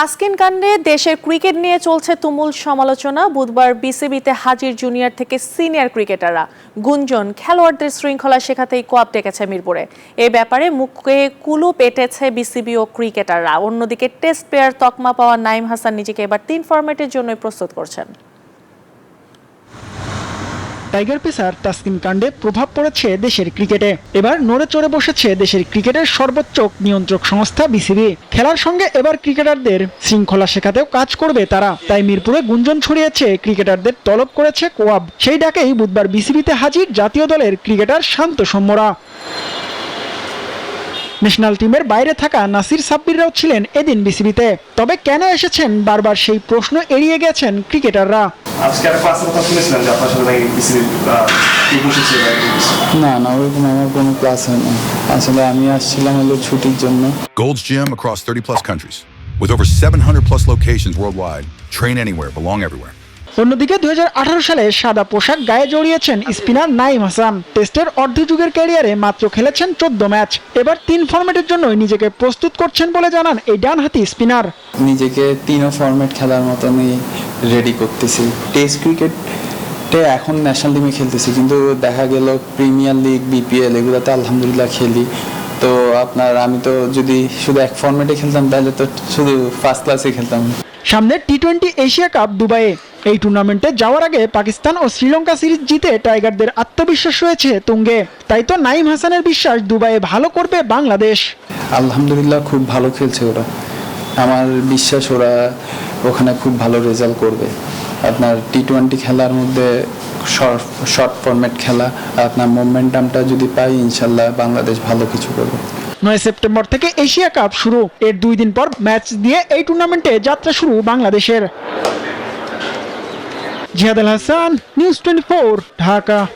তাসকিন কাণ্ডে দেশের ক্রিকেট নিয়ে চলছে তুমুল সমালোচনা। বুধবার বিসিবিতে হাজির জুনিয়র থেকে সিনিয়র ক্রিকেটাররা। গুঞ্জন, খেলোয়াড়দের শৃঙ্খলা শেখাতেই কোয়াপ ডেকেছে মিরপুরে। এ ব্যাপারে মুখে কুলু পেটেছে বিসিবি ও ক্রিকেটাররা। অন্যদিকে টেস্ট প্লেয়ার তকমা পাওয়া নাইম হাসান নিজেকে এবার তিন ফরম্যাটের জন্যই প্রস্তুত করছেন। টাইগার পেসার তাসকিন কাণ্ডে প্রভাব পড়েছে দেশের ক্রিকেটে। এবার নড়ে চড়ে বসেছে দেশের ক্রিকেটের সর্বোচ্চ নিয়ন্ত্রক সংস্থা বিসিবি। খেলার সঙ্গে এবার ক্রিকেটারদের শৃঙ্খলা শেখাতেও কাজ করবে তারা। তাই মিরপুরে গুঞ্জন ছড়িয়েছে ক্রিকেটারদের তলব করেছে কোয়াব। সেই ডাকেই বুধবার বিসিবিতে হাজির জাতীয় দলের ক্রিকেটার শান্ত সৌম্যরা। ন্যাশনাল টিমের বাইরে থাকা নাসির সাব্বিররাও ছিলেন এদিন বিসিবিতে। তবে কেন এসেছেন বারবার সেই প্রশ্ন এড়িয়ে গেছেন ক্রিকেটাররা। আজকে একটা ক্লাসের কথা শুনেছিলাম যে আপনার সাথে নাকি বিসিবি কি বসেছে বা কি কিছু। না না ওরকম আমার কোনো ক্লাস হয় না আসলে আমি আসছিলাম হলো ছুটির জন্য Gold's Gym across 30 plus countries. With over 700 plus locations worldwide, train anywhere, belong everywhere. অন্যদিকে দুই সালে সাদা পোশাক গায়ে জড়িয়েছেন স্পিনার নাইম হাসান টেস্টের অর্ধযুগের ক্যারিয়ারে মাত্র খেলেছেন চোদ্দ ম্যাচ এবার তিন ফরম্যাটের জন্যই নিজেকে প্রস্তুত করছেন বলে জানান এই ডানহাতি স্পিনার নিজেকে তিনও ফরম্যাট খেলার মতনই রেডি করতেছি। টেস্ট ক্রিকেটে এখন ন্যাশনাল টিমে খেলতেছি কিন্তু দেখা গেল প্রিমিয়ার লিগ বিপিএল এগুলোতে আলহামদুলিল্লাহ খেলি। তো আপনার আমি তো যদি শুধু এক ফরম্যাটে খেলতাম তাহলে তো শুধু ফার্স্ট ক্লাসে খেলতাম। সামনে টি টোয়েন্টি এশিয়া কাপ দুবাইয়ে। এই টুর্নামেন্টে যাওয়ার আগে পাকিস্তান ও শ্রীলঙ্কা সিরিজ জিতে টাইগারদের আত্মবিশ্বাস রয়েছে তুঙ্গে। তাই তো নাইম হাসানের বিশ্বাস দুবাইয়ে ভালো করবে বাংলাদেশ। আলহামদুলিল্লাহ খুব ভালো খেলছে ওরা। আমার বিশ্বাস ওরা ওখানে খুব ভালো রেজাল্ট করবে। আপনার টি টোয়েন্টি খেলার মধ্যে শর্ট ফরম্যাট খেলা, আপনার মোমেন্টামটা যদি পাই, ইনশাল্লাহ বাংলাদেশ ভালো কিছু করবে। নয় সেপ্টেম্বর থেকে এশিয়া কাপ শুরু। এর দুই দিন পর ম্যাচ দিয়ে এই টুর্নামেন্টে যাত্রা শুরু বাংলাদেশের। Al Hasan news twenty Dhaka.